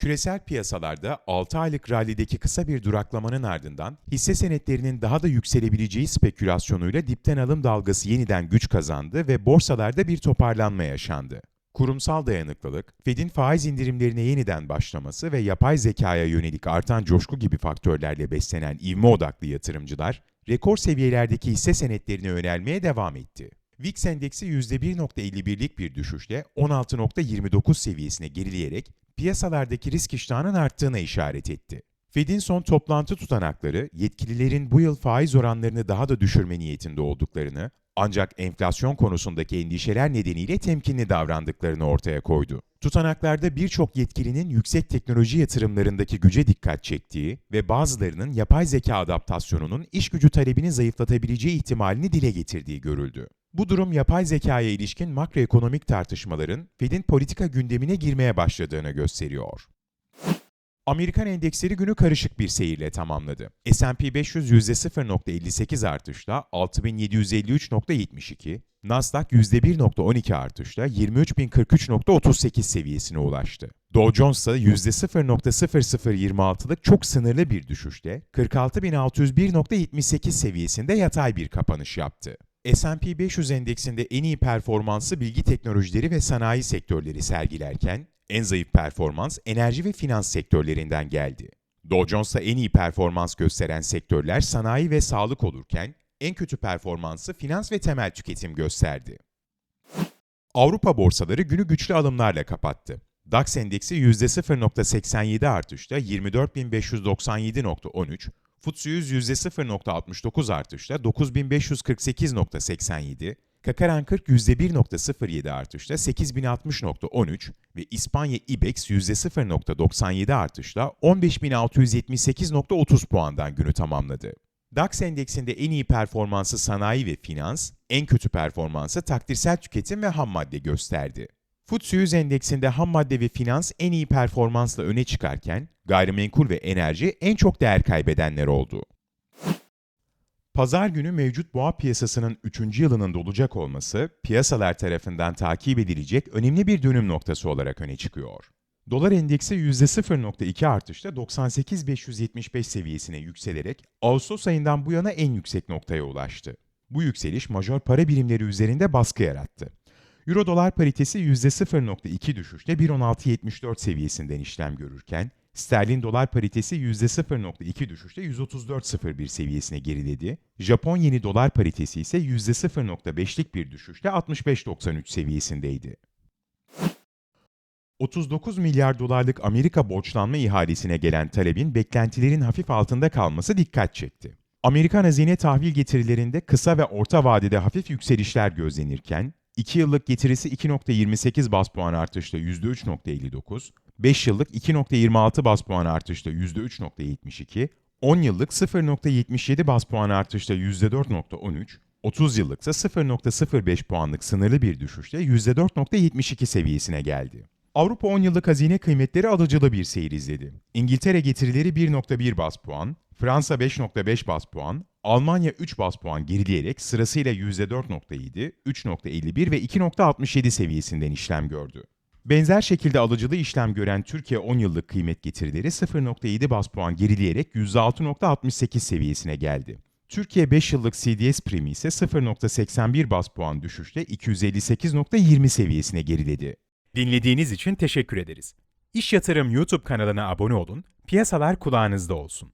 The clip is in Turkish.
Küresel piyasalarda 6 aylık rallideki kısa bir duraklamanın ardından hisse senetlerinin daha da yükselebileceği spekülasyonuyla dipten alım dalgası yeniden güç kazandı ve borsalarda bir toparlanma yaşandı. Kurumsal dayanıklılık, Fed'in faiz indirimlerine yeniden başlaması ve yapay zekaya yönelik artan coşku gibi faktörlerle beslenen ivme odaklı yatırımcılar, rekor seviyelerdeki hisse senetlerine yönelmeye devam etti. VIX endeksi %1.51'lik bir düşüşle 16.29 seviyesine gerileyerek piyasalardaki risk iştahının arttığına işaret etti. Fed'in son toplantı tutanakları yetkililerin bu yıl faiz oranlarını daha da düşürme niyetinde olduklarını ancak enflasyon konusundaki endişeler nedeniyle temkinli davrandıklarını ortaya koydu. Tutanaklarda birçok yetkilinin yüksek teknoloji yatırımlarındaki güce dikkat çektiği ve bazılarının yapay zeka adaptasyonunun iş gücü talebini zayıflatabileceği ihtimalini dile getirdiği görüldü. Bu durum yapay zekaya ilişkin makroekonomik tartışmaların Fed'in politika gündemine girmeye başladığını gösteriyor. Amerikan endeksleri günü karışık bir seyirle tamamladı. S&P 500 %0.58 artışla 6753.72, Nasdaq %1.12 artışla 23043.38 seviyesine ulaştı. Dow Jones ise %0.0026'lık çok sınırlı bir düşüşle 46601.78 seviyesinde yatay bir kapanış yaptı. S&P 500 endeksinde en iyi performansı bilgi teknolojileri ve sanayi sektörleri sergilerken, en zayıf performans enerji ve finans sektörlerinden geldi. Dow Jones'ta en iyi performans gösteren sektörler sanayi ve sağlık olurken, en kötü performansı finans ve temel tüketim gösterdi. Avrupa borsaları günü güçlü alımlarla kapattı. DAX endeksi %0.87 artışla 24.597.13, FTSE 100 %0.69 artışla 9548.87, Kakaran 40 %1.07 artışla 8060.13 ve İspanya IBEX %0.97 artışla 15678.30 puandan günü tamamladı. DAX endeksinde en iyi performansı sanayi ve finans, en kötü performansı takdirsel tüketim ve ham madde gösterdi. FTSE 100 endeksinde ham madde ve finans en iyi performansla öne çıkarken, gayrimenkul ve enerji en çok değer kaybedenler oldu. Pazar günü mevcut boğa piyasasının 3. yılının dolacak olması, piyasalar tarafından takip edilecek önemli bir dönüm noktası olarak öne çıkıyor. Dolar endeksi %0.2 artışla 98.575 seviyesine yükselerek Ağustos ayından bu yana en yüksek noktaya ulaştı. Bu yükseliş majör para birimleri üzerinde baskı yarattı. Euro dolar paritesi %0.2 düşüşle 1.1674 seviyesinden işlem görürken, sterlin dolar paritesi %0.2 düşüşle 134.01 seviyesine geriledi. Japon yeni dolar paritesi ise %0.5'lik bir düşüşle 65.93 seviyesindeydi. 39 milyar dolarlık Amerika borçlanma ihalesine gelen talebin beklentilerin hafif altında kalması dikkat çekti. Amerikan hazine tahvil getirilerinde kısa ve orta vadede hafif yükselişler gözlenirken, 2 yıllık getirisi 2.28 bas puan artışla %3.59, 5 yıllık 2.26 bas puan artışla %3.72, 10 yıllık 0.77 bas puan artışla %4.13, 30 yıllık ise 0.05 puanlık sınırlı bir düşüşle %4.72 seviyesine geldi. Avrupa 10 yıllık hazine kıymetleri alıcılı bir seyir izledi. İngiltere getirileri 1.1 bas puan, Fransa 5.5 bas puan, Almanya 3 bas puan gerileyerek sırasıyla %4.7, 3.51 ve 2.67 seviyesinden işlem gördü. Benzer şekilde alıcılı işlem gören Türkiye 10 yıllık kıymet getirileri 0.7 bas puan gerileyerek %6.68 seviyesine geldi. Türkiye 5 yıllık CDS primi ise 0.81 bas puan düşüşle 258.20 seviyesine geriledi. Dinlediğiniz için teşekkür ederiz. İş Yatırım YouTube kanalına abone olun, piyasalar kulağınızda olsun.